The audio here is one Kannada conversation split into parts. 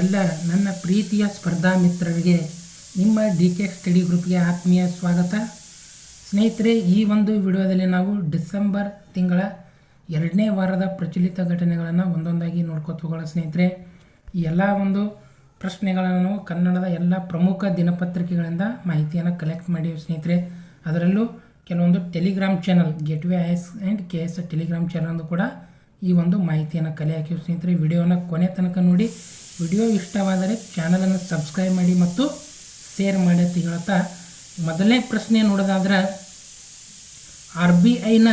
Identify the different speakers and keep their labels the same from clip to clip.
Speaker 1: ಎಲ್ಲ ನನ್ನ ಪ್ರೀತಿಯ ಸ್ಪರ್ಧಾ ಮಿತ್ರರಿಗೆ, ನಿಮ್ಮ ಡಿ ಕೆ ಸ್ಟಡಿ ಗ್ರೂಪ್ಗೆ ಆತ್ಮೀಯ ಸ್ವಾಗತ. ಸ್ನೇಹಿತರೆ, ಈ ಒಂದು ವಿಡಿಯೋದಲ್ಲಿ ನಾವು ಡಿಸೆಂಬರ್ ತಿಂಗಳ ಎರಡನೇ ವಾರದ ಪ್ರಚಲಿತ ಘಟನೆಗಳನ್ನು ಒಂದೊಂದಾಗಿ ನೋಡ್ಕೊತ ಹೋಗೋಣ ಸ್ನೇಹಿತರೆ. ಎಲ್ಲ ಒಂದು ಪ್ರಶ್ನೆಗಳನ್ನು ಕನ್ನಡದ ಎಲ್ಲ ಪ್ರಮುಖ ದಿನಪತ್ರಿಕೆಗಳಿಂದ ಮಾಹಿತಿಯನ್ನು ಕಲೆಕ್ಟ್ ಮಾಡಿವೆ ಸ್ನೇಹಿತರೆ. ಅದರಲ್ಲೂ ಕೆಲವೊಂದು Telegram channel gateway I S and K S Telegram channel ಕೂಡ ಈ ಒಂದು ಮಾಹಿತಿಯನ್ನು ಕಲೆ ಹಾಕಿವೆ ಸ್ನೇಹಿತರೆ. ವಿಡಿಯೋನ ಕೊನೆ ತನಕ ನೋಡಿ ವಿಡಿಯೋ ಇಷ್ಟವಾದರೆ ಚಾನಲನ್ನು ಸಬ್ಸ್ಕ್ರೈಬ್ ಮಾಡಿ ಮತ್ತು ಶೇರ್ ಮಾಡಿ ಅಂತ ಹೇಳ್ತಾ ಮೊದಲನೇ ಪ್ರಶ್ನೆ ನೋಡೋದಾದ್ರೆ, ಆರ್ ಬಿ ಐನ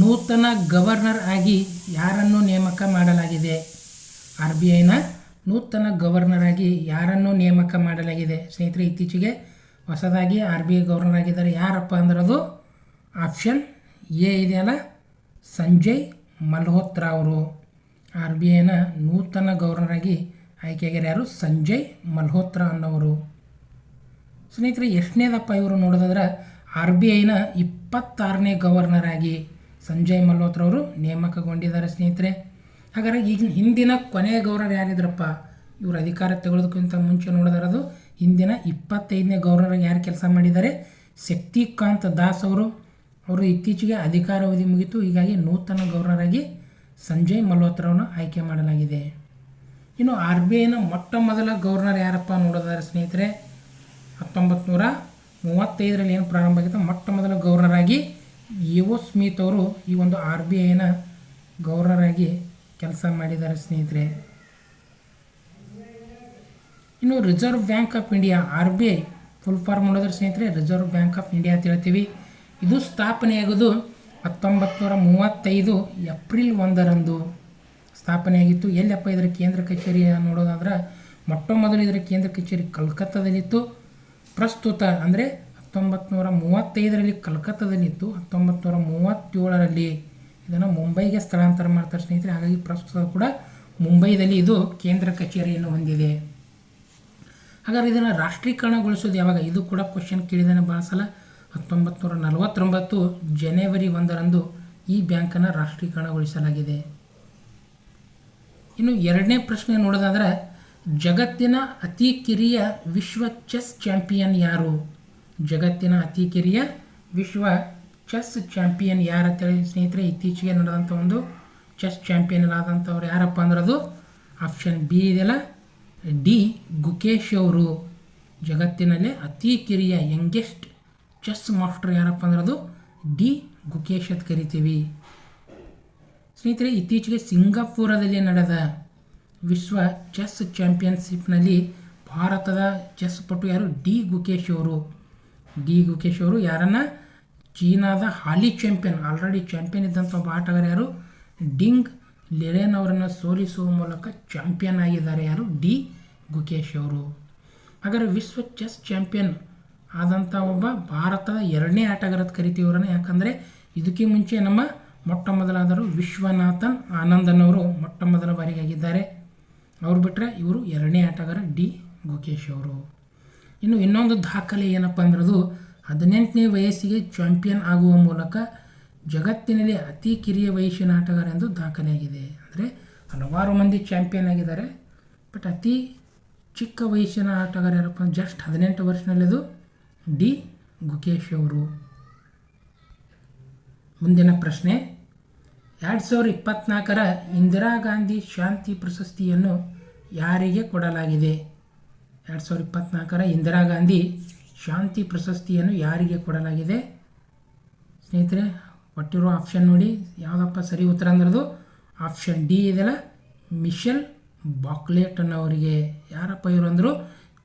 Speaker 1: ನೂತನ ಗವರ್ನರ್ ಆಗಿ ಯಾರನ್ನು ನೇಮಕ ಮಾಡಲಾಗಿದೆ? ಆರ್ ಬಿ ಐನ ನೂತನ ಗವರ್ನರ್ ಆಗಿ ಯಾರನ್ನು ನೇಮಕ ಮಾಡಲಾಗಿದೆ? ಸ್ನೇಹಿತರೆ, ಇತ್ತೀಚೆಗೆ ಹೊಸದಾಗಿ ಆರ್ ಬಿ ಐ ಗವರ್ನರ್ ಆಗಿದ್ದಾರೆ ಯಾರಪ್ಪ ಅಂದ್ರೆ ಅದು ಆಪ್ಷನ್ ಎ ಇದೆಯಲ್ಲ ಸಂಜಯ್ ಮಲ್ಹೋತ್ರಾ ಅವರು. ಆರ್ ಬಿ ಐನ ನೂತನ ಗವರ್ನರ್ ಆಗಿ ಆಯ್ಕೆಯಾಗ್ಯಾರ ಯಾರು ಸಂಜಯ್ ಮಲ್ಹೋತ್ರಾ ಅನ್ನೋರು. ಸ್ನೇಹಿತರೆ, ಎಷ್ಟನೇದಪ್ಪ ಇವರು ನೋಡೋದಾದ್ರೆ, ಆರ್ ಬಿ ಐನ ಇಪ್ಪತ್ತಾರನೇ ಗವರ್ನರ್ ಆಗಿ ಸಂಜಯ್ ಮಲ್ಹೋತ್ರ ಅವರು ನೇಮಕಗೊಂಡಿದ್ದಾರೆ ಸ್ನೇಹಿತರೆ. ಹಾಗಾದ್ರೆ ಈಗ ಹಿಂದಿನ ಕೊನೆಯ ಗವರ್ನರ್ ಯಾರಿದ್ರಪ್ಪ? ಇವರು ಅಧಿಕಾರ ತಗೊಳ್ಳೋದಕ್ಕಿಂತ ಮುಂಚೆ ನೋಡಿದಾರದು ಹಿಂದಿನ ಇಪ್ಪತ್ತೈದನೇ ಗವರ್ನರ್ ಯಾರು ಕೆಲಸ ಮಾಡಿದ್ದಾರೆ? ಶಕ್ತಿಕಾಂತ್ ದಾಸ್ ಅವರು. ಅವರು ಇತ್ತೀಚೆಗೆ ಅಧಿಕಾರಾವಧಿ ಮುಗಿತು, ಹೀಗಾಗಿ ನೂತನ ಗವರ್ನರ್ ಆಗಿ ಸಂಜಯ್ ಮಲ್ಹೋತ್ರವನ್ನು ಆಯ್ಕೆ ಮಾಡಲಾಗಿದೆ. ಇನ್ನು ಆರ್ ಬಿ ಐನ ಮೊಟ್ಟ ಮೊದಲ ಗವರ್ನರ್ ಯಾರಪ್ಪ ನೋಡೋದಾದ್ರೆ ಸ್ನೇಹಿತರೆ ಹತ್ತೊಂಬತ್ತು ನೂರ ಮೂವತ್ತೈದರಲ್ಲಿ ಏನು ಪ್ರಾರಂಭ ಆಗಿತ್ತು? ಮೊಟ್ಟ ಮೊದಲ ಗವರ್ನರ್ ಆಗಿ ಇವೋ ಸ್ಮಿತ್ ಅವರು ಈ ಒಂದು ಆರ್ ಬಿ ಐನ ಗವರ್ನರ್ ಆಗಿ ಕೆಲಸ ಮಾಡಿದ್ದಾರೆ ಸ್ನೇಹಿತರೆ. ಇನ್ನು Reserve Bank of India R B I full form ನೋಡಿದ್ರೆ ಸ್ನೇಹಿತರೆ, ರಿಸರ್ವ್ ಬ್ಯಾಂಕ್ ಆಫ್ ಇಂಡಿಯಾ ಅಂತ ಹೇಳ್ತೀವಿ. ಇದು ಸ್ಥಾಪನೆಯಾಗೋದು ಹತ್ತೊಂಬತ್ತು ನೂರ ಮೂವತ್ತೈದು ಏಪ್ರಿಲ್ ಒಂದರಂದು. ಸ್ಥಾಪನೆಯಾಗಿತ್ತು. ಎಲ್ಲಪ್ಪ ಇದರ ಕೇಂದ್ರ ಕಚೇರಿ ನೋಡೋದಾದ್ರೆ ಮೊಟ್ಟ ಮೊದಲು ಇದರ ಕೇಂದ್ರ ಕಚೇರಿ ಕಲ್ಕತ್ತಾದಲ್ಲಿತ್ತು. ಪ್ರಸ್ತುತ ಅಂದರೆ ಹತ್ತೊಂಬತ್ತು ನೂರ ಮೂವತ್ತೈದರಲ್ಲಿ ಕಲ್ಕತ್ತಾದಲ್ಲಿತ್ತು. ಹತ್ತೊಂಬತ್ತು ನೂರ ಮೂವತ್ತೇಳರಲ್ಲಿ ಇದನ್ನು ಮುಂಬೈಗೆ ಸ್ಥಳಾಂತರ ಮಾಡ್ತಾರೆ ಸ್ನೇಹಿತರೆ. ಹಾಗಾಗಿ ಪ್ರಸ್ತುತ ಕೂಡ ಮುಂಬೈದಲ್ಲಿ ಇದು ಕೇಂದ್ರ ಕಚೇರಿಯನ್ನು ಹೊಂದಿದೆ. ಹಾಗಾದ್ರೆ ಇದನ್ನು ರಾಷ್ಟ್ರೀಕರಣಗೊಳಿಸೋದು ಯಾವಾಗ? ಇದು ಕೂಡ ಕ್ವಶನ್ ಕೇಳಿದಾನೆ ಭಾಳ ಸಲ ಹತ್ತೊಂಬತ್ತು ನೂರ ನಲವತ್ತೊಂಬತ್ತು ಜನವರಿ ಒಂದರಂದು ಈ ಬ್ಯಾಂಕನ್ನು ರಾಷ್ಟ್ರೀಕರಣಗೊಳಿಸಲಾಗಿದೆ. ಇನ್ನು ಎರಡನೇ ಪ್ರಶ್ನೆ ನೋಡೋದಾದರೆ, ಜಗತ್ತಿನ ಅತಿ ಕಿರಿಯ ವಿಶ್ವ ಚೆಸ್ ಚಾಂಪಿಯನ್ ಯಾರು? ಜಗತ್ತಿನ ಅತಿ ಕಿರಿಯ ವಿಶ್ವ ಚೆಸ್ ಚಾಂಪಿಯನ್ ಯಾರ ಸ್ನೇಹಿತರೆ, ಇತ್ತೀಚೆಗೆ ನಡೆದಂಥ ಒಂದು ಚೆಸ್ ಚಾಂಪಿಯನ್ ಆದಂಥವ್ರು ಯಾರಪ್ಪ ಅಂದ್ರೆ ಅದು ಆಪ್ಷನ್ ಬಿ ಇದೆಯಲ್ಲ, ಡಿ ಗುಕೇಶ್ ಅವರು. ಜಗತ್ತಿನಲ್ಲೇ ಅತಿ ಕಿರಿಯ ಯಂಗೆಸ್ಟ್ ಚೆಸ್ ಮಾಸ್ಟರ್ ಯಾರಪ್ಪ ಅಂದ್ರೆ ಅದು ಡಿ ಗುಕೇಶ್ ಅಂತ ಕರಿತೀವಿ. ಸ್ನೇಹಿತರೆ, ಇತ್ತೀಚೆಗೆ ಸಿಂಗಾಪುರದಲ್ಲಿ ನಡೆದ ವಿಶ್ವ ಚೆಸ್ ಚಾಂಪಿಯನ್ಶಿಪ್ನಲ್ಲಿ ಭಾರತದ ಚೆಸ್ ಪಟು ಯಾರು? ಡಿ. ಗುಕೇಶ್ ಅವರು. ಡಿ. ಗುಕೇಶ್ ಅವರು ಯಾರನ್ನ? ಚೀನಾದ ಹಾಲಿ ಚಾಂಪಿಯನ್, ಆಲ್ರೆಡಿ ಚಾಂಪಿಯನ್ ಇದ್ದಂಥ ಒಬ್ಬ ಆಟಗಾರ ಯಾರು? ಡಿಂಗ್ ಲಿರೇನ್ ಅವರನ್ನು ಸೋಲಿಸುವ ಮೂಲಕ ಚಾಂಪಿಯನ್ ಆಗಿದ್ದಾರೆ ಯಾರು? ಡಿ. ಗುಕೇಶ್ ಅವರು. ಹಾಗಾದರೆ ವಿಶ್ವ ಚೆಸ್ ಚಾಂಪಿಯನ್ ಆದಂಥ ಒಬ್ಬ ಭಾರತದ ಎರಡನೇ ಆಟಗಾರ ಕರಿತೀವ್ರನ್ನ ಯಾಕಂದರೆ ಇದಕ್ಕೆ ಮುಂಚೆ ನಮ್ಮ ಮೊಟ್ಟ ಮೊದಲಾದರೂ ವಿಶ್ವನಾಥನ್ ಆನಂದನ್ ಅವರು ಮೊಟ್ಟ ಮೊದಲ ಬಾರಿಗೆ ಆಗಿದ್ದಾರೆ ಅವ್ರು ಬಿಟ್ಟರೆ ಇವರು ಎರಡನೇ ಆಟಗಾರ ಡಿ. ಗೋಕೇಶ್ ಅವರು. ಇನ್ನು ಇನ್ನೊಂದು ದಾಖಲೆ ಏನಪ್ಪ ಅಂದ್ರದು, ಹದಿನೆಂಟನೇ ವಯಸ್ಸಿಗೆ ಚಾಂಪಿಯನ್ ಆಗುವ ಮೂಲಕ ಜಗತ್ತಿನಲ್ಲಿ ಅತಿ ಕಿರಿಯ ವಯಸ್ಸಿನ ಆಟಗಾರ ಎಂದು ದಾಖಲೆಯಾಗಿದೆ. ಅಂದರೆ ಹಲವಾರು ಮಂದಿ ಚಾಂಪಿಯನ್ ಆಗಿದ್ದಾರೆ. ಬಟ್ ಅತಿ ಚಿಕ್ಕ ವಯಸ್ಸಿನ ಆಟಗಾರ ಯಾರಪ್ಪ ಜಸ್ಟ್ ಹದಿನೆಂಟು ವರ್ಷದಲ್ಲಿದು ಡಿ. ಗುಕೇಶ್ ಅವರು. ಮುಂದಿನ ಪ್ರಶ್ನೆ ಎರಡು ಸಾವಿರ ಇಪ್ಪತ್ತ್ನಾಲ್ಕರ ಇಂದಿರಾ ಗಾಂಧಿ ಶಾಂತಿ ಪ್ರಶಸ್ತಿಯನ್ನು ಯಾರಿಗೆ ಕೊಡಲಾಗಿದೆ? ಎರಡು ಸಾವಿರ ಇಪ್ಪತ್ತ್ನಾಲ್ಕರ ಇಂದಿರಾ ಗಾಂಧಿ ಶಾಂತಿ ಪ್ರಶಸ್ತಿಯನ್ನು ಯಾರಿಗೆ ಕೊಡಲಾಗಿದೆ? ಸ್ನೇಹಿತರೆ, ಕೊಟ್ಟಿರೋ ಆಪ್ಷನ್ ನೋಡಿ. ಯಾವುದಪ್ಪ ಸರಿ ಉತ್ತರ ಅಂದ್ರದು? ಆಪ್ಷನ್ ಡಿ ಇದೆಲ್ಲ ಮಿಶೆಲ್ ಬಾಕ್ಲೇಟ್ ಅನ್ನೋರಿಗೆ ಯಾರಪ್ಪ ಇವರು ಅಂದರು?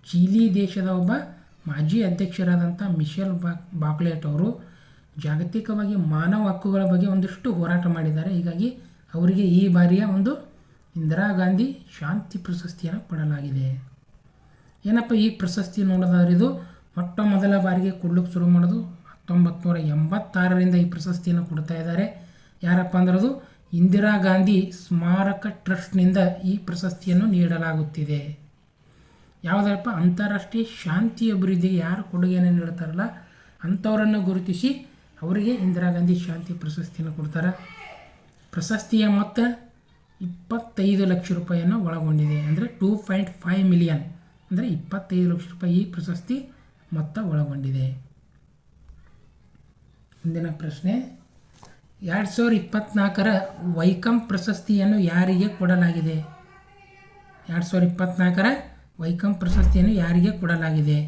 Speaker 1: ಚೀಲಿ ದೇಶದ ಒಬ್ಬ ಮಾಜಿ ಅಧ್ಯಕ್ಷರಾದಂಥ ಮಿಶೆಲ್ ಬಾ, ಬಾಕ್ಲೇಟ್ ಅವರು. ಜಾಗತಿಕವಾಗಿ ಮಾನವ ಹಕ್ಕುಗಳ ಬಗ್ಗೆ ಒಂದಿಷ್ಟು ಹೋರಾಟ ಮಾಡಿದ್ದಾರೆ. ಹೀಗಾಗಿ ಅವರಿಗೆ ಈ ಬಾರಿಯ ಒಂದು ಇಂದಿರಾ ಗಾಂಧಿ ಶಾಂತಿ ಪ್ರಶಸ್ತಿಯನ್ನು ಕೊಡಲಾಗಿದೆ. ಏನಪ್ಪ ಈ ಪ್ರಶಸ್ತಿ ನೋಡೋದಾದ್ರೆ ಇದು ಮೊಟ್ಟ ಮೊದಲ ಬಾರಿಗೆ ಕೊಡ್ಲಿಕ್ಕೆ ಶುರು ಮಾಡೋದು ಹತ್ತೊಂಬತ್ತು ನೂರ ಎಂಬತ್ತಾರರಿಂದ ಈ ಪ್ರಶಸ್ತಿಯನ್ನು ಕೊಡ್ತಾ ಇದ್ದಾರೆ. ಯಾರಪ್ಪ ಅಂದ್ರೆ ಅದು ಇಂದಿರಾ ಗಾಂಧಿ ಸ್ಮಾರಕ ಟ್ರಸ್ಟ್ನಿಂದ ಈ ಪ್ರಶಸ್ತಿಯನ್ನು ನೀಡಲಾಗುತ್ತಿದೆ. ಯಾವುದಪ್ಪ? ಅಂತಾರಾಷ್ಟ್ರೀಯ ಶಾಂತಿ ಅಭಿವೃದ್ಧಿಗೆ ಯಾರು ಕೊಡುಗೆಯನ್ನು ನೀಡುತ್ತಾರಲ್ಲ? ಅಂಥವರನ್ನು ಗುರುತಿಸಿ ಅವರಿಗೆ ಇಂದಿರಾ ಗಾಂಧಿ ಶಾಂತಿ ಪ್ರಶಸ್ತಿಯನ್ನು ಕೊಡ್ತಾರೆ. ಪ್ರಶಸ್ತಿಯ ಮೊತ್ತ ಇಪ್ಪತ್ತೈದು ಲಕ್ಷ ರೂಪಾಯಿಯನ್ನು ಒಳಗೊಂಡಿದೆ. ಅಂದರೆ ಟೂ ಪಾಯಿಂಟ್ ಫೈವ್ ಮಿಲಿಯನ್ ಅಂದರೆ ಇಪ್ಪತ್ತೈದು ಲಕ್ಷ ರೂಪಾಯಿ ಈ ಪ್ರಶಸ್ತಿ ಮೊತ್ತ ಒಳಗೊಂಡಿದೆ. ಮುಂದಿನ ಪ್ರಶ್ನೆ. ಎರಡು ಸಾವಿರದ ಇಪ್ಪತ್ನಾಲ್ಕರ ವೈಕಂ ಪ್ರಶಸ್ತಿಯನ್ನು ಯಾರಿಗೆ ಕೊಡಲಾಗಿದೆ? ಎರಡು ಸಾವಿರದ ಇಪ್ಪತ್ನಾಲ್ಕರ ವೈಕಂ ಪ್ರಶಸ್ತಿಯನ್ನು ಯಾರಿಗೆ ಕೊಡಲಾಗಿದೆ?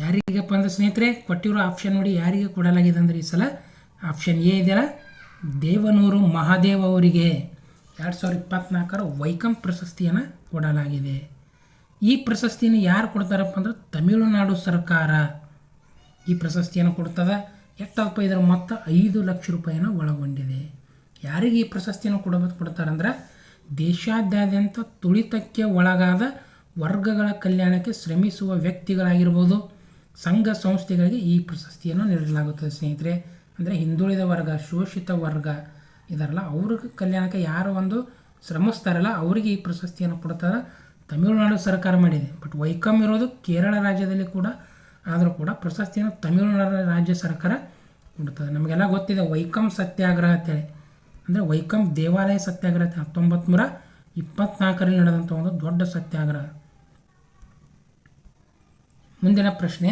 Speaker 1: ಯಾರಿಗಪ್ಪ ಅಂದ್ರೆ ಸ್ನೇಹಿತರೆ, ಕೊಟ್ಟಿರೋ ಆಪ್ಷನ್ ನೋಡಿ ಯಾರಿಗೆ ಕೊಡಲಾಗಿದೆ ಅಂದರೆ ಈ ಸಲ ಆಪ್ಷನ್ ಎ ಇದೆಯಲ್ಲ, ದೇವನೂರು ಮಹಾದೇವ ಅವರಿಗೆ. ಎರಡು ಸಾವಿರದ ಇಪ್ಪತ್ನಾಲ್ಕರ ವೈಕಂ ಪ್ರಶಸ್ತಿಯನ್ನು ಕೊಡಲಾಗಿದೆ. ಈ ಪ್ರಶಸ್ತಿಯನ್ನು ಯಾರು ಕೊಡ್ತಾರಪ್ಪ ಅಂದ್ರೆ ತಮಿಳುನಾಡು ಸರ್ಕಾರ. ಈ ಪ್ರಶಸ್ತಿಯನ್ನು ಕೊಡ್ತದೆ, ಎಷ್ಟಪ್ಪ ಇದರ ಮೊತ್ತ ಐದು ಲಕ್ಷ ರೂಪಾಯಿಯನ್ನು ಒಳಗೊಂಡಿದೆ. ಯಾರಿಗೆ ಈ ಪ್ರಶಸ್ತಿಯನ್ನು ಕೊಡಬೇಕು ಕೊಡ್ತಾರಂದ್ರೆ ದೇಶಾದ್ಯಂತ ತುಳಿತಕ್ಕೆ ಒಳಗಾದ ವರ್ಗಗಳ ಕಲ್ಯಾಣಕ್ಕೆ ಶ್ರಮಿಸುವ ವ್ಯಕ್ತಿಗಳಾಗಿರ್ಬೋದು. ಸಂಘ ಸಂಸ್ಥೆಗಳಿಗೆ ಈ ಪ್ರಶಸ್ತಿಯನ್ನು ನೀಡಲಾಗುತ್ತದೆ, ಸ್ನೇಹಿತರೆ. ಅಂದರೆ ಹಿಂದುಳಿದ ವರ್ಗ, ಶೋಷಿತ ವರ್ಗ ಇದಾರಲ್ಲ ಅವ್ರ ಕಲ್ಯಾಣಕ್ಕೆ ಯಾರು ಒಂದು ಶ್ರಮಿಸ್ತಾರಲ್ಲ, ಅವರಿಗೆ ಈ ಪ್ರಶಸ್ತಿಯನ್ನು ಕೊಡ್ತಾರೆ. ತಮಿಳುನಾಡು ಸರ್ಕಾರ ಮಾಡಿದೆ. ಬಟ್ ವೈಕಮ್ ಇರೋದು ಕೇರಳ ರಾಜ್ಯದಲ್ಲಿ ಕೂಡ, ಆದರೂ ಕೂಡ ಪ್ರಶಸ್ತಿಯನ್ನು ತಮಿಳುನಾಡು ರಾಜ್ಯ ಸರ್ಕಾರ ಕೊಡ್ತದೆ. ನಮಗೆಲ್ಲ ಗೊತ್ತಿದೆ ವೈಕಮ್ ಸತ್ಯಾಗ್ರಹ ಅಂತೇಳಿ. ಅಂದರೆ ವೈಕಮ್ ದೇವಾಲಯ ಸತ್ಯಾಗ್ರಹ, ಹತ್ತೊಂಬತ್ತು ನೂರ ಇಪ್ಪತ್ನಾಲ್ಕರಲ್ಲಿ ನಡೆದಂಥ ಒಂದು ದೊಡ್ಡ ಸತ್ಯಾಗ್ರಹ. ಮುಂದಿನ ಪ್ರಶ್ನೆ.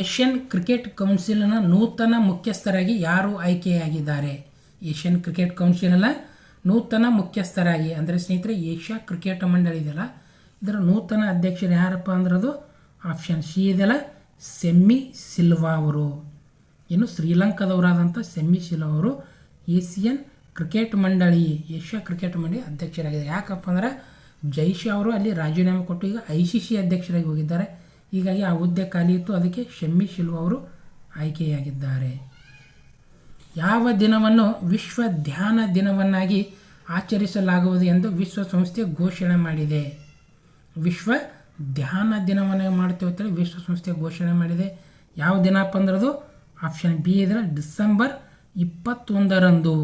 Speaker 1: ಏಷ್ಯನ್ ಕ್ರಿಕೆಟ್ ಕೌನ್ಸಿಲ್ನ ನೂತನ ಮುಖ್ಯಸ್ಥರಾಗಿ ಯಾರು ಆಯ್ಕೆಯಾಗಿದ್ದಾರೆ? ಏಷ್ಯನ್ ಕ್ರಿಕೆಟ್ ಕೌನ್ಸಿಲ್ನ ನೂತನ ಮುಖ್ಯಸ್ಥರಾಗಿ, ಅಂದರೆ ಸ್ನೇಹಿತರೆ, ಏಷ್ಯಾ ಕ್ರಿಕೆಟ್ ಮಂಡಳಿ ಇದೆಯಲ್ಲ? ಇದರ ನೂತನ ಅಧ್ಯಕ್ಷರು ಯಾರಪ್ಪ ಅಂದ್ರದು ಆಪ್ಷನ್ ಸಿ ಇದೆಯಲ್ಲ, ಸೆಮ್ಮಿ ಸಿಲ್ವಾ ಅವರು. ಇನ್ನು ಶ್ರೀಲಂಕಾದವರಾದಂಥ ಸೆಮ್ಮಿ ಸಿಲ್ವಾ ಅವರು ಏಸಿಯನ್ ಕ್ರಿಕೆಟ್ ಮಂಡಳಿ, ಏಷ್ಯಾ ಕ್ರಿಕೆಟ್ ಮಂಡಳಿ ಅಧ್ಯಕ್ಷರಾಗಿದೆ ಯಾಕಪ್ಪ ಅಂದ್ರೆ ಜೈಶಾ ಅವರು ಅಲ್ಲಿ ರಾಜೀನಾಮೆ ಕೊಟ್ಟು ಈಗ ಐ ಸಿ ಸಿ ಅಧ್ಯಕ್ಷರಾಗಿ ಹೋಗಿದ್ದಾರೆ. ಹೀಗಾಗಿ ಆ ಹುದ್ದೆ ಖಾಲಿ ಇತ್ತು ಅದಕ್ಕೆ ಶಮ್ಮಿ ಶಿಲ್ವ ಅವರು ಆಯ್ಕೆಯಾಗಿದ್ದಾರೆ. ಯಾವ ದಿನವನ್ನು ವಿಶ್ವ ಧ್ಯಾನ ದಿನವನ್ನಾಗಿ ಆಚರಿಸಲಾಗುವುದು ಎಂದು ವಿಶ್ವಸಂಸ್ಥೆ ಘೋಷಣೆ ಮಾಡಿದೆ. ವಿಶ್ವ ಧ್ಯಾನ ದಿನವನ್ನು ಮಾಡ್ತೇವೆ ಅಂತೇಳಿ ವಿಶ್ವಸಂಸ್ಥೆ ಘೋಷಣೆ ಮಾಡಿದೆ. ಯಾವ ದಿನಪ್ಪ ಅಂದ್ರದು ಆಪ್ಷನ್ ಬಿ ಇದ್ರೆ ಡಿಸೆಂಬರ್ ಇಪ್ಪತ್ತೊಂದರಂದು.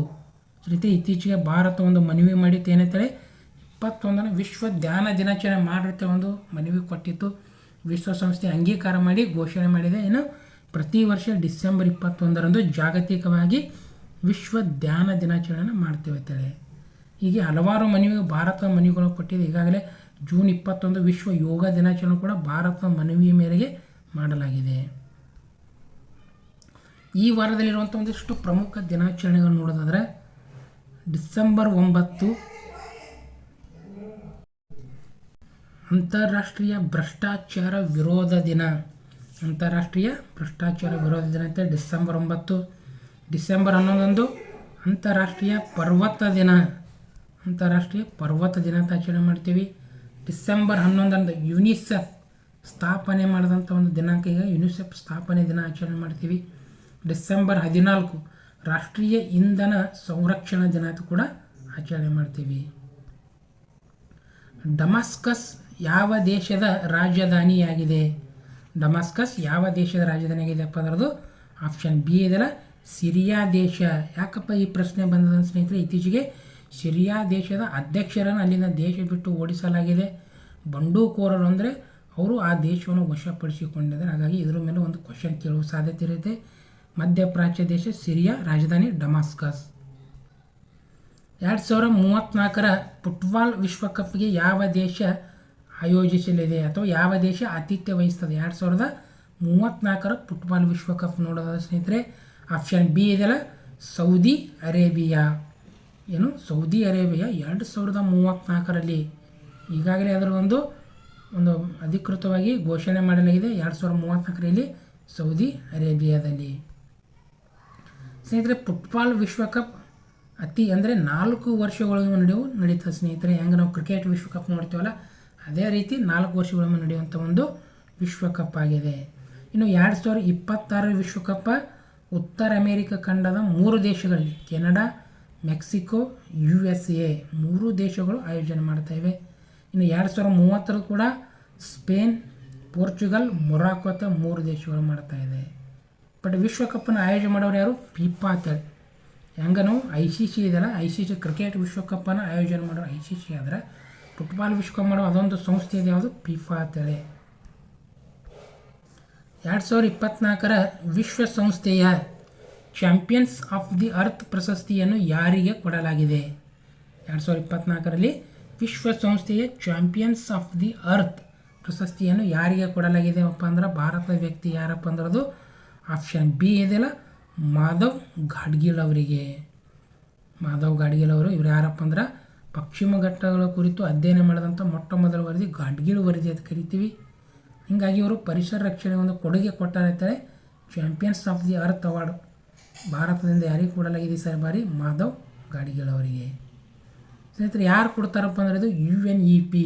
Speaker 1: ರೀತಿ ಇತ್ತೀಚೆಗೆ ಭಾರತ ಒಂದು ಮನವಿ ಮಾಡಿತ್ತು ಏನಂತೇಳಿ? ಇಪ್ಪತ್ತೊಂದರ ವಿಶ್ವ ಧ್ಯಾನ ದಿನಾಚರಣೆ ಮಾಡಿರುತ್ತೆ ಒಂದು ಮನವಿ ಕೊಟ್ಟಿತ್ತು. ವಿಶ್ವಸಂಸ್ಥೆ ಅಂಗೀಕಾರ ಮಾಡಿ ಘೋಷಣೆ ಮಾಡಿದೆ. ಏನು ಪ್ರತಿ ವರ್ಷ ಡಿಸೆಂಬರ್ ಇಪ್ಪತ್ತೊಂದರಂದು ಜಾಗತಿಕವಾಗಿ ವಿಶ್ವ ಧ್ಯಾನ ದಿನಾಚರಣೆ ಮಾಡ್ತೇವೆ ತಲೆ ಹೀಗೆ ಹಲವಾರು ಮನವಿ ಭಾರತ ಮನವಿಗಳು ಕೊಟ್ಟಿದೆ. ಈಗಾಗಲೇ ಜೂನ್ ಇಪ್ಪತ್ತೊಂದು ವಿಶ್ವ ಯೋಗ ದಿನಾಚರಣೆ ಕೂಡ ಭಾರತ ಮನವಿಯ ಮೇರೆಗೆ ಮಾಡಲಾಗಿದೆ. ಈ ವಾರದಲ್ಲಿರುವಂಥ ಒಂದಿಷ್ಟು ಪ್ರಮುಖ ದಿನಾಚರಣೆಗಳು ನೋಡೋದಾದರೆ ಡಿಸೆಂಬರ್ ಒಂಬತ್ತು ಅಂತಾರಾಷ್ಟ್ರೀಯ ಭ್ರಷ್ಟಾಚಾರ ವಿರೋಧ ದಿನ. ಅಂತಾರಾಷ್ಟ್ರೀಯ ಭ್ರಷ್ಟಾಚಾರ ವಿರೋಧ ದಿನ ಅಂತ ಡಿಸೆಂಬರ್ ಒಂಬತ್ತು. ಡಿಸೆಂಬರ್ ಹನ್ನೊಂದೊಂದು ಅಂತಾರಾಷ್ಟ್ರೀಯ ಪರ್ವತ ದಿನ. ಅಂತಾರಾಷ್ಟ್ರೀಯ ಪರ್ವತ ದಿನ ಅಂತ ಆಚರಣೆ ಮಾಡ್ತೀವಿ. ಡಿಸೆಂಬರ್ ಹನ್ನೊಂದರಂದು ಯುನಿಸೆಫ್ ಸ್ಥಾಪನೆ ಮಾಡಿದಂಥ ಒಂದು ದಿನಾಂಕ ಈಗ ಯುನಿಸೆಫ್ ಸ್ಥಾಪನೆ ದಿನ ಆಚರಣೆ ಮಾಡ್ತೀವಿ. ಡಿಸೆಂಬರ್ ಹದಿನಾಲ್ಕು ರಾಷ್ಟ್ರೀಯ ಇಂಧನ ಸಂರಕ್ಷಣಾ ದಿನ ಅಂತ ಕೂಡ ಆಚರಣೆ ಮಾಡ್ತೀವಿ. ಡಮಾಸ್ಕಸ್ ಯಾವ ದೇಶದ ರಾಜಧಾನಿಯಾಗಿದೆ? ಡಮಾಸ್ಕಸ್ ಯಾವ ದೇಶದ ರಾಜಧಾನಿಯಾಗಿದೆಪ್ಪ ಅದರದು ಆಪ್ಷನ್ ಬಿ ಇದೆಲ್ಲ ಸಿರಿಯಾ ದೇಶ. ಯಾಕಪ್ಪ ಈ ಪ್ರಶ್ನೆ ಬಂದದ ಸ್ನೇಹಿತರೆ, ಇತ್ತೀಚೆಗೆ ಸಿರಿಯಾ ದೇಶದ ಅಧ್ಯಕ್ಷರನ್ನು ಅಲ್ಲಿನ ದೇಶ ಬಿಟ್ಟು ಓಡಿಸಲಾಗಿದೆ. ಬಂಡೂಕೋರರು ಅಂದರೆ ಅವರು ಆ ದೇಶವನ್ನು ವಶಪಡಿಸಿಕೊಂಡಿದ್ದಾರೆ ಹಾಗಾಗಿ ಇದರ ಮೇಲೆ ಒಂದು ಕ್ವಶನ್ ಕೇಳುವ ಸಾಧ್ಯತೆ ಇರುತ್ತೆ. ಮಧ್ಯಪ್ರಾಚ್ಯ ದೇಶ ಸಿರಿಯಾ, ರಾಜಧಾನಿ ಡಮಾಸ್ಕಸ್ ಎರಡು ಸಾವಿರ ಮೂವತ್ತ್ನಾಲ್ಕರ ಫುಟ್ಬಾಲ್ ವಿಶ್ವಕಪ್ಗೆ ಯಾವ ದೇಶ ಆಯೋಜಿಸಲಿದೆ ಅಥವಾ ಯಾವ ದೇಶ ಆತಿಥ್ಯ ವಹಿಸ್ತದೆ? ಎರಡು ಸಾವಿರದ ಮೂವತ್ತ್ನಾಲ್ಕರ ಫುಟ್ಬಾಲ್ ವಿಶ್ವಕಪ್ ನೋಡೋದಾದ ಸ್ನೇಹಿತರೆ, ಆಪ್ಷನ್ ಬಿ ಇದೆಯಲ್ಲ, ಸೌದಿ ಅರೇಬಿಯಾ. ಏನು? ಸೌದಿ ಅರೇಬಿಯಾ ಎರಡು ಸಾವಿರದ ಮೂವತ್ತ್ನಾಲ್ಕರಲ್ಲಿ ಈಗಾಗಲೇ ಅದರ ಒಂದು ಒಂದು ಅಧಿಕೃತವಾಗಿ ಘೋಷಣೆ ಮಾಡಲಾಗಿದೆ ಎರಡು ಸಾವಿರದ ಮೂವತ್ತ್ನಾಲ್ಕರಲ್ಲಿ ಸೌದಿ ಅರೇಬಿಯಾದಲ್ಲಿ. ಸ್ನೇಹಿತರೆ, ಫುಟ್ಬಾಲ್ ವಿಶ್ವಕಪ್ ಅತಿ ಅಂದರೆ ನಾಲ್ಕು ವರ್ಷಗಳಿಗೂ ನಡೆಯುವ, ನಡೀತದೆ ಸ್ನೇಹಿತರೆ. ಹೆಂಗೆ ನಾವು ಕ್ರಿಕೆಟ್ ವಿಶ್ವಕಪ್ ನೋಡ್ತೀವಲ್ಲ ಅದೇ ರೀತಿ ನಾಲ್ಕು ವರ್ಷಗಳೊಮ್ಮೆ ನಡೆಯುವಂಥ ಒಂದು ವಿಶ್ವಕಪ್ ಆಗಿದೆ. ಇನ್ನು ಎರಡು ಸಾವಿರದ ಇಪ್ಪತ್ತಾರರ ವಿಶ್ವಕಪ್, ಉತ್ತರ ಅಮೆರಿಕ ಖಂಡದ ಮೂರು ದೇಶಗಳಲ್ಲಿ, Canada, Mexico, U S A ಮೂರು ದೇಶಗಳು ಆಯೋಜನೆ ಮಾಡ್ತಾಯಿವೆ ಇನ್ನು ಎರಡು ಸಾವಿರದ ಮೂವತ್ತರ ಕೂಡ ಸ್ಪೇನ್, ಪೋರ್ಚುಗಲ್, ಮೊರಾಕೋ ಅಂತ ಮೂರು ದೇಶಗಳು ಮಾಡ್ತಾ ಇದೆ. ಬಟ್ ವಿಶ್ವಕಪ್ಪನ್ನು ಆಯೋಜನೆ ಮಾಡೋರು ಯಾರು? ಫಿಫಾ ಅಂತೇಳಿ ಹೆಂಗೆ ನಾವು ಐ ಸಿ ಸಿ ಇದೆಯಲ್ಲ, ಐ ಸಿ ಸಿ ಕ್ರಿಕೆಟ್ ವಿಶ್ವಕಪ್ಪನ್ನು ಆಯೋಜನೆ ಮಾಡೋ ಐ ಸಿ ಸಿ ಆದರೆ ಫುಟ್ಬಾಲ್ ವಿಶ್ವಕಪ್ ಮಾಡೋ ಅದೊಂದು ಸಂಸ್ಥೆ ಇದೆ ಯಾವುದು ಪಿಫಾ ಅಂತೇಳಿ ಎರಡು ಸಾವಿರದ ಇಪ್ಪತ್ನಾಲ್ಕರ ವಿಶ್ವಸಂಸ್ಥೆಯ ಚಾಂಪಿಯನ್ಸ್ ಆಫ್ ದಿ ಅರ್ತ್ ಪ್ರಶಸ್ತಿಯನ್ನು ಯಾರಿಗೆ ಕೊಡಲಾಗಿದೆ ಎರಡು ಸಾವಿರದ ಇಪ್ಪತ್ನಾಲ್ಕರಲ್ಲಿ ವಿಶ್ವಸಂಸ್ಥೆಯ ಚಾಂಪಿಯನ್ಸ್ ಆಫ್ ದಿ ಅರ್ತ್ ಪ್ರಶಸ್ತಿಯನ್ನು ಯಾರಿಗೆ ಕೊಡಲಾಗಿದೆ ಅಪ್ಪ ಅಂದ್ರೆ ಭಾರತದ ವ್ಯಕ್ತಿ ಯಾರಪ್ಪ ಅಂದ್ರದು ಆಪ್ಷನ್ ಬಿ ಇದೆಯಲ್ಲ ಮಾಧವ್ ಗಾಡ್ಗಿಲ್ ಅವರಿಗೆ ಮಾಧವ್ ಗಾಡ್ಗಿಲ್ ಅವರು ಇವ್ರು ಯಾರಪ್ಪ ಅಂದ್ರೆ ಪಶ್ಚಿಮ ಘಟ್ಟಗಳ ಕುರಿತು ಅಧ್ಯಯನ ಮಾಡಿದಂಥ ಮೊಟ್ಟ ಮೊದಲ ವರದಿ ಗಾಡ್ಗಿಲ್ ವರದಿ ಅಂತ ಕರಿತೀವಿ. ಹೀಗಾಗಿ ಇವರು ಪರಿಸರ ರಕ್ಷಣೆ ಒಂದು ಕೊಡುಗೆ ಕೊಟ್ಟಾರೆ champions of the earth award ಭಾರತದಿಂದ ಯಾರಿಗೆ ಕೊಡಲಾಗಿದೆ ಸರ್ ಬಾರಿ? ಮಾಧವ್ ಗಾಡ್ಗಿಲ್ ಅವರಿಗೆ. ಸ್ನೇಹಿತರೆ, ಯಾರು ಕೊಡ್ತಾರಪ್ಪ ಅಂದರೆ ಇದು ಯು ಎನ್ ಇ ಪಿ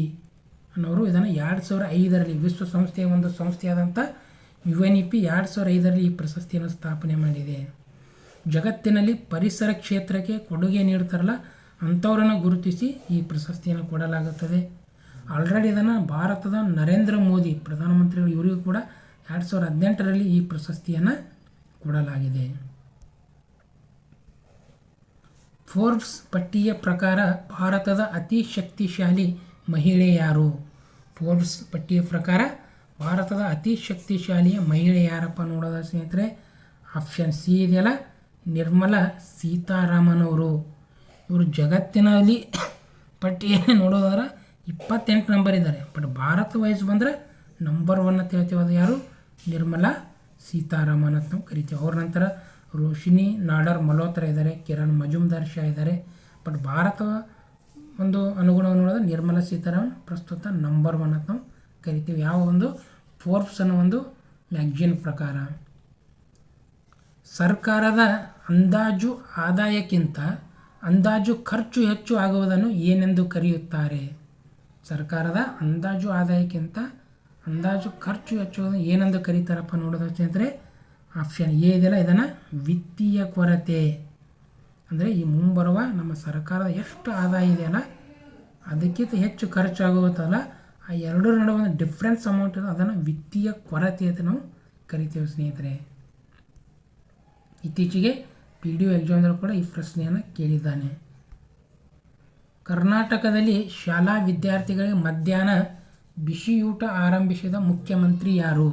Speaker 1: ಅನ್ನೋರು. ಇದನ್ನು ಎರಡು ಸಾವಿರ ಐದರಲ್ಲಿ ವಿಶ್ವಸಂಸ್ಥೆಯ ಒಂದು ಸಂಸ್ಥೆಯಾದಂಥ ಯು ಎನ್ ಇ ಪಿ ಎರಡು ಸಾವಿರ ಐದರಲ್ಲಿ ಈ ಪ್ರಶಸ್ತಿಯನ್ನು ಸ್ಥಾಪನೆ ಮಾಡಿದೆ. ಜಗತ್ತಿನಲ್ಲಿ ಪರಿಸರ ಕ್ಷೇತ್ರಕ್ಕೆ ಕೊಡುಗೆ ನೀಡ್ತಾರಲ್ಲ ಅಂಥವರನ್ನು ಗುರುತಿಸಿ ಈ ಪ್ರಶಸ್ತಿಯನ್ನು ಕೊಡಲಾಗುತ್ತದೆ. ಆಲ್ರೆಡಿ ಇದನ್ನು ಭಾರತದ ನರೇಂದ್ರ ಮೋದಿ ಪ್ರಧಾನಮಂತ್ರಿಗಳು ಇವರಿಗೂ ಕೂಡ ಎರಡು ಸಾವಿರದ ಹದಿನೆಂಟರಲ್ಲಿ ಈ ಪ್ರಶಸ್ತಿಯನ್ನು ಕೊಡಲಾಗಿದೆ. ಫೋರ್ಬ್ಸ್ ಪಟ್ಟಿಯ ಪ್ರಕಾರ ಭಾರತದ ಅತಿ ಶಕ್ತಿಶಾಲಿ ಮಹಿಳೆ ಯಾರು? ಫೋರ್ಬ್ಸ್ ಪಟ್ಟಿಯ ಪ್ರಕಾರ ಭಾರತದ ಅತಿ ಶಕ್ತಿಶಾಲಿಯ ಮಹಿಳೆ ಯಾರಪ್ಪ ನೋಡೋದ ಸ್ನೇಹಿತರೆ? ಆಪ್ಷನ್ ಸಿ ಇದೆಯಲ್ಲ, ನಿರ್ಮಲಾ ಸೀತಾರಾಮನ್ ಅವರು. ಇವರು ಜಗತ್ತಿನಲ್ಲಿ ಪಟ್ಟಿಯಲ್ಲಿ ನೋಡೋದಾದ್ರೆ ಇಪ್ಪತ್ತೆಂಟು ನಂಬರ್ ಇದ್ದಾರೆ. ಬಟ್ ಭಾರತ ವಯಸ್ಸು ಬಂದರೆ ನಂಬರ್ ಒನ್ ಅಂತ ಹೇಳ್ತೀವಿ ಅದು ಯಾರು? ನಿರ್ಮಲಾ ಸೀತಾರಾಮನ್ ಅಂತ ನಾವು ಕರಿತೀವಿ. ಅವ್ರ ನಂತರ ರೋಶಿನಿ ನಾಡರ್ ಮಲ್ಹೋತ್ರ ಇದ್ದಾರೆ ಕಿರಣ್ ಮಜುಮ್ದಾರ್ ಶಾ ಇದ್ದಾರೆ ಬಟ್ ಭಾರತ ಒಂದು ಅನುಗುಣವನ್ನು ನೋಡಿದ್ರೆ ನಿರ್ಮಲಾ ಸೀತಾರಾಮನ್ ಪ್ರಸ್ತುತ ನಂಬರ್ ಒನ್ ಅಂತ ನಾವು ಕರಿತೀವಿ. ಯಾವ ಒಂದು? ಫೋರ್ಬ್ಸ್ ಅನ್ನೋ ಒಂದು ಮ್ಯಾಗ್ಜಿನ್ ಪ್ರಕಾರ. ಸರ್ಕಾರದ ಅಂದಾಜು ಆದಾಯಕ್ಕಿಂತ ಅಂದಾಜು ಖರ್ಚು ಹೆಚ್ಚು ಆಗುವುದನ್ನು ಏನೆಂದು ಕರೆಯುತ್ತಾರೆ? ಸರ್ಕಾರದ ಅಂದಾಜು ಆದಾಯಕ್ಕಿಂತ ಅಂದಾಜು ಖರ್ಚು ಹೆಚ್ಚುವುದನ್ನು ಏನೆಂದು ಕರೀತಾರಪ್ಪ ನೋಡೋದು ಸ್ನೇಹಿತರೆ ಆಪ್ಷನ್ ಎ ಇದೆಯಲ್ಲ, ಇದನ್ನು ವಿತ್ತೀಯ ಕೊರತೆ. ಅಂದರೆ ಈ ಮುಂಬರುವ ನಮ್ಮ ಸರ್ಕಾರದ ಎಷ್ಟು ಆದಾಯ ಇದೆಯಲ್ಲ, ಅದಕ್ಕಿಂತ ಹೆಚ್ಚು ಖರ್ಚಾಗುತ್ತಲ್ಲ, ಆ ಎರಡರ ನಡುವೆ ಒಂದು ಡಿಫ್ರೆನ್ಸ್ ಅಮೌಂಟ್ ಇದೆ ಅದನ್ನು ವಿತ್ತೀಯ ಕೊರತೆ ಅಂತ ನಾವು ಕರಿತೇವೆ ಸ್ನೇಹಿತರೆ. ಇತ್ತೀಚೆಗೆ ಪಿ ಡಿ ಒ ಕೂಡ ಈ ಪ್ರಶ್ನೆಯನ್ನು ಕೇಳಿದ್ದಾನೆ. ಕರ್ನಾಟಕದಲ್ಲಿ ಶಾಲಾ ವಿದ್ಯಾರ್ಥಿಗಳಿಗೆ ಮಧ್ಯಾಹ್ನ ಬಿಸಿಯೂಟ ಆರಂಭಿಸಿದ ಮುಖ್ಯಮಂತ್ರಿ ಯಾರು?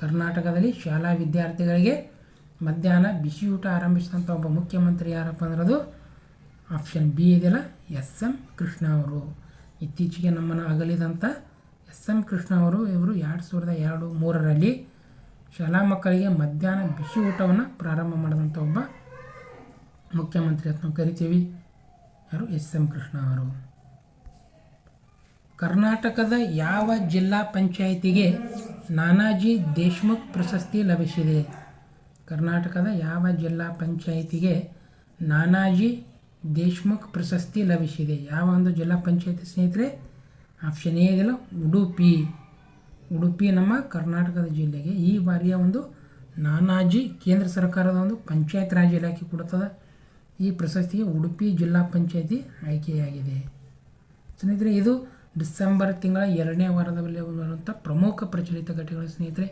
Speaker 1: ಕರ್ನಾಟಕದಲ್ಲಿ ಶಾಲಾ ವಿದ್ಯಾರ್ಥಿಗಳಿಗೆ ಮಧ್ಯಾಹ್ನ ಬಿಸಿಯೂಟ ಆರಂಭಿಸಿದಂಥ ಒಬ್ಬ ಮುಖ್ಯಮಂತ್ರಿ ಯಾರಪ್ಪ ಅಂದ್ರದು ಆಪ್ಷನ್ ಬಿ ಇದೆಯಲ್ಲ, ಎಸ್ ಎಂ ಕೃಷ್ಣ ಅವರು. ಇತ್ತೀಚೆಗೆ ನಮ್ಮನ್ನು ಅಗಲಿದಂಥ ಎಸ್ ಎಂ ಕೃಷ್ಣ ಅವರು, ಇವರು ಎರಡು ಸಾವಿರದ ಎರಡು ಮೂರರಲ್ಲಿ ಶಾಲಾ ಮಕ್ಕಳಿಗೆ ಮಧ್ಯಾಹ್ನ ಬಿಸಿ ಊಟವನ್ನು ಪ್ರಾರಂಭ ಮಾಡಿದಂಥ ಒಬ್ಬ ಮುಖ್ಯಮಂತ್ರಿ ಅಂತ ನಾವು ಕರಿತೀವಿ. ಯಾರು? ಎಸ್. ಎಂ. ಕೃಷ್ಣ ಅವರು. ಕರ್ನಾಟಕದ ಯಾವ ಜಿಲ್ಲಾ ಪಂಚಾಯಿತಿಗೆ ನಾನಾಜಿ ದೇಶ್ಮುಖ್ ಪ್ರಶಸ್ತಿ ಲಭಿಸಿದೆ? ಕರ್ನಾಟಕದ ಯಾವ ಜಿಲ್ಲಾ ಪಂಚಾಯಿತಿಗೆ ನಾನಾಜಿ ದೇಶ್ಮುಖ್ ಪ್ರಶಸ್ತಿ ಲಭಿಸಿದೆ? ಯಾವ ಒಂದು ಜಿಲ್ಲಾ ಪಂಚಾಯಿತಿ ಸ್ನೇಹಿತರೆ? Option A Udupi. ಉಡುಪಿ ನಮ್ಮ ಕರ್ನಾಟಕದ ಜಿಲ್ಲೆಗೆ ಈ ಬಾರಿಯ ಒಂದು ನಾನಾಜಿ ಕೇಂದ್ರ ಸರ್ಕಾರದ ಒಂದು ಪಂಚಾಯತ್ ರಾಜ್ ಇಲಾಖೆ ಕೊಡುತ್ತದೆ. ಈ ಪ್ರಶಸ್ತಿಗೆ ಉಡುಪಿ ಜಿಲ್ಲಾ ಪಂಚಾಯಿತಿ ಆಯ್ಕೆಯಾಗಿದೆ. ಸ್ನೇಹಿತರೆ, ಇದು ಡಿಸೆಂಬರ್ ತಿಂಗಳ ಎರಡನೇ ವಾರದಲ್ಲಿ ಬರುವಂಥ ಪ್ರಮುಖ ಪ್ರಚಲಿತ ಘಟನೆಗಳು ಸ್ನೇಹಿತರೆ,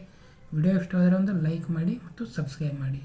Speaker 1: ವಿಡಿಯೋ ಇಷ್ಟವಾದರೆ ಒಂದು ಲೈಕ್ ಮಾಡಿ ಮತ್ತು ಸಬ್ಸ್ಕ್ರೈಬ್ ಮಾಡಿ.